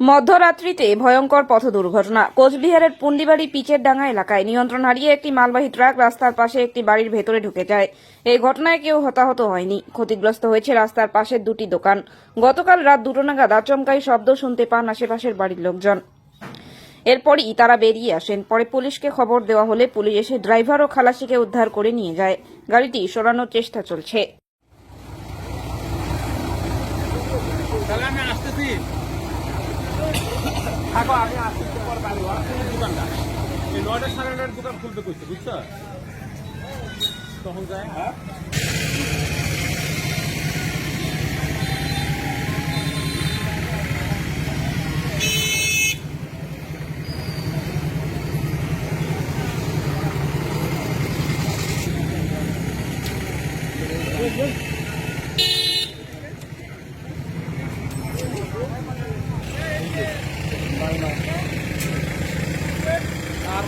মধ্যরাত্রিতে ভয়ঙ্কর পথ দুর্ঘটনা। কোচবিহারের পুন্ডিবাড়ি পিচের ডাঙ্গা এলাকায় নিয়ন্ত্রণ হারিয়ে একটি মালবাহী ট্রাক রাস্তার পাশে একটি বাড়ির ভেতরে ঢুকে যায়। এই ঘটনায় কেউ হতাহত হয়নি। ক্ষতিগ্রস্ত হয়েছে রাস্তার পাশের দুটি দোকান। গতকাল রাত দুটো নাগাদ আচমকাই শব্দ শুনতে পান আশেপাশের বাড়ির লোকজন। এরপরই তারা বেরিয়ে আসেন। পরে পুলিশকে খবর দেওয়া হলে পুলিশ এসে ড্রাইভার ও খালাসিকে উদ্ধার করে নিয়ে যায়। গাড়িটি সরানোর চেষ্টা চলছে। থাকো আমি আসতেছি পর বাড়ি দোকানটা এই নয়টা সাড়ে নয়টার দোকান খুলতে কইছে বুঝছো তখন যায় হ্যাঁ